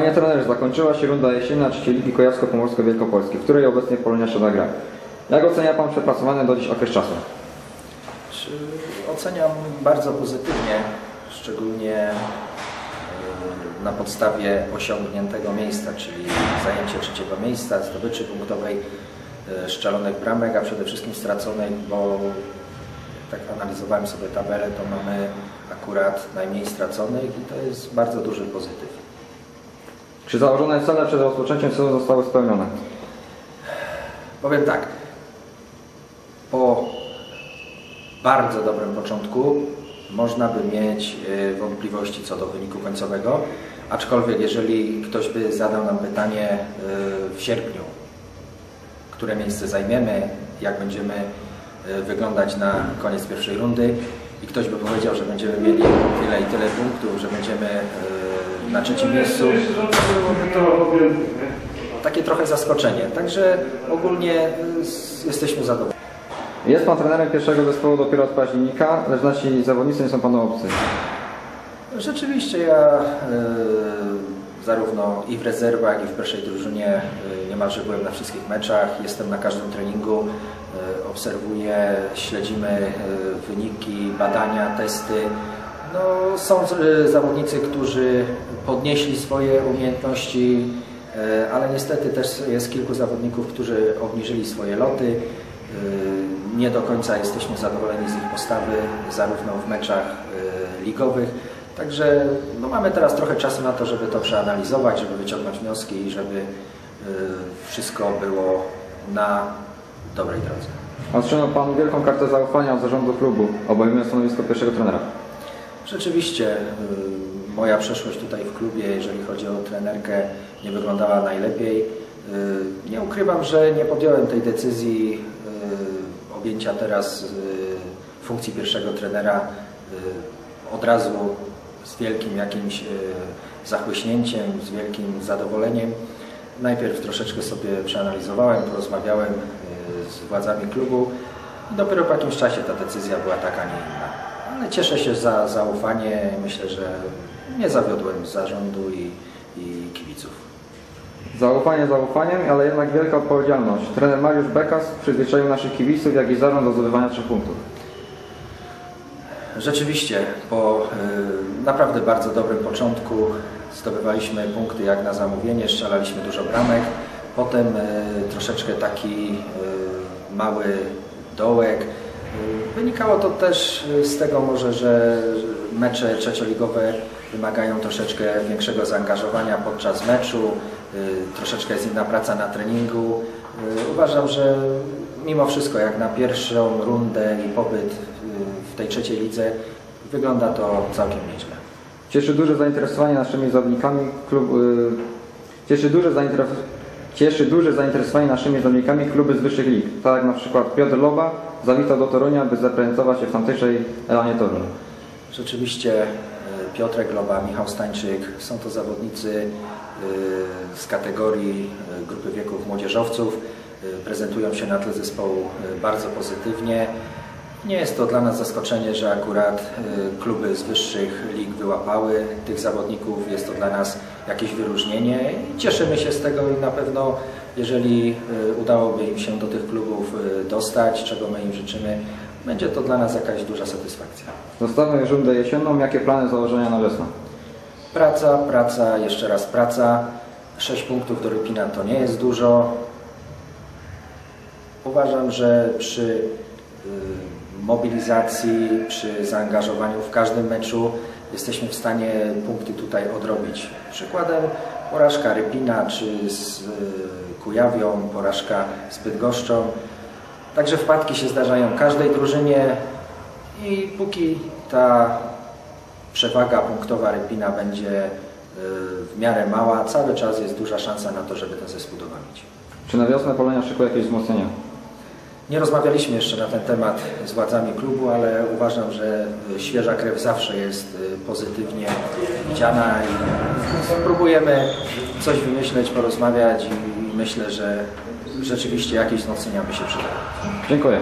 Panie trenerze, zakończyła się runda jesienna trzeciej Ligi Kujawsko-Pomorsko-Wielkopolskiej, w której obecnie Polonia Szoda gra. Jak ocenia Pan przepracowany do dziś okres czasu? Oceniam bardzo pozytywnie, szczególnie y, na podstawie osiągniętego miejsca, czyli zajęcie trzeciego miejsca, zdobyczy punktowej, y, szczelonych bramek, a przede wszystkim straconej, bo tak analizowałem sobie tabelę, to mamy akurat najmniej straconych i to jest bardzo duży pozytyw. Czy założone cele przed rozpoczęciem sezonu zostały spełnione? Powiem tak. Po bardzo dobrym początku można by mieć y, wątpliwości co do wyniku końcowego, aczkolwiek jeżeli ktoś by zadał nam pytanie y, w sierpniu, które miejsce zajmiemy, jak będziemy y, wyglądać na koniec pierwszej rundy i ktoś by powiedział, że będziemy mieli tyle i tyle punktów, że będziemy na trzecim miejscu, takie trochę zaskoczenie. Także ogólnie y, jesteśmy zadowoleni. Jest Pan trenerem pierwszego zespołu dopiero od października, lecz nasi zawodnicy nie są Panu obcy. Rzeczywiście ja y, zarówno i w rezerwach, i w pierwszej drużynie y, niemalże byłem na wszystkich meczach, jestem na każdym treningu, y, obserwuję, śledzimy y, wyniki, badania, testy. Są y, zawodnicy, którzy podnieśli swoje umiejętności, y, ale niestety też jest kilku zawodników, którzy obniżyli swoje loty. Y, Nie do końca jesteśmy zadowoleni z ich postawy, zarówno w meczach ligowych. Także no, mamy teraz trochę czasu na to, żeby to przeanalizować, żeby wyciągnąć wnioski i żeby wszystko było na dobrej drodze. Otrzymał Pan wielką kartę zaufania od zarządu klubu, obejmując stanowisko pierwszego trenera. Rzeczywiście y, moja przeszłość tutaj w klubie, jeżeli chodzi o trenerkę, nie wyglądała najlepiej. Y, Nie ukrywam, że nie podjąłem tej decyzji y, objęcia teraz funkcji pierwszego trenera od razu z wielkim jakimś zachłyśnięciem, z wielkim zadowoleniem. Najpierw troszeczkę sobie przeanalizowałem, porozmawiałem z władzami klubu i dopiero po jakimś czasie ta decyzja była taka, nie inna. Ale cieszę się za zaufanie. Myślę, że nie zawiodłem zarządu i, i kibiców. Zaufanie zaufaniem, ale jednak wielka odpowiedzialność. Trener Mariusz Bekas przyzwyczaił naszych kibiców, jak i zarząd do zdobywania trzech punktów. Rzeczywiście, po y, naprawdę bardzo dobrym początku zdobywaliśmy punkty jak na zamówienie, strzelaliśmy dużo bramek. Potem y, troszeczkę taki y, mały dołek. Wynikało to też y, z tego może, że mecze trzecioligowe wymagają troszeczkę większego zaangażowania podczas meczu, y, troszeczkę jest inna praca na treningu. Y, Uważam, że mimo wszystko jak na pierwszą rundę i pobyt w tej trzeciej lidze wygląda to całkiem nieźle. Cieszy duże zainteresowanie naszymi zawodnikami klub, y, cieszy, duże zainteres, cieszy duże zainteresowanie naszymi zawodnikami kluby z wyższych lig. Tak jak na przykład Piotr Loba zawitał do Torunia, by zaprezentować się w tamtejszej Elanie Toruń. Rzeczywiście y, Piotrek Loba, Michał Stańczyk są to zawodnicy y, z kategorii y, grupy wieków młodzieżowców. Prezentują się na tle zespołu bardzo pozytywnie. Nie jest to dla nas zaskoczenie, że akurat y, kluby z wyższych lig wyłapały tych zawodników. Jest to dla nas jakieś wyróżnienie i cieszymy się z tego i na pewno jeżeli y, udałoby im się do tych klubów y, dostać, czego my im życzymy, będzie to dla nas jakaś duża satysfakcja. Zostawmy rundę jesienną. Jakie plany założenia na wiosnę? Praca, praca, jeszcze raz praca. 6 punktów do Rypina to nie jest dużo. Uważam, że przy mobilizacji, przy zaangażowaniu w każdym meczu jesteśmy w stanie punkty tutaj odrobić. Przykładem porażka Rypina czy z y, Kujawią, porażka z Bydgoszczą. Także wpadki się zdarzają każdej drużynie i póki ta przewaga punktowa Rypina będzie y, w miarę mała, cały czas jest duża szansa na to, żeby ten zespół dogonić. Czy na wiosnę Polonia szykuje jakieś wzmocnienia? Nie rozmawialiśmy jeszcze na ten temat z władzami klubu, ale uważam, że świeża krew zawsze jest y, pozytywnie widziana i próbujemy coś wymyśleć, porozmawiać i myślę, że rzeczywiście jakieś wzmocnienia by się przydały. Dziękuję.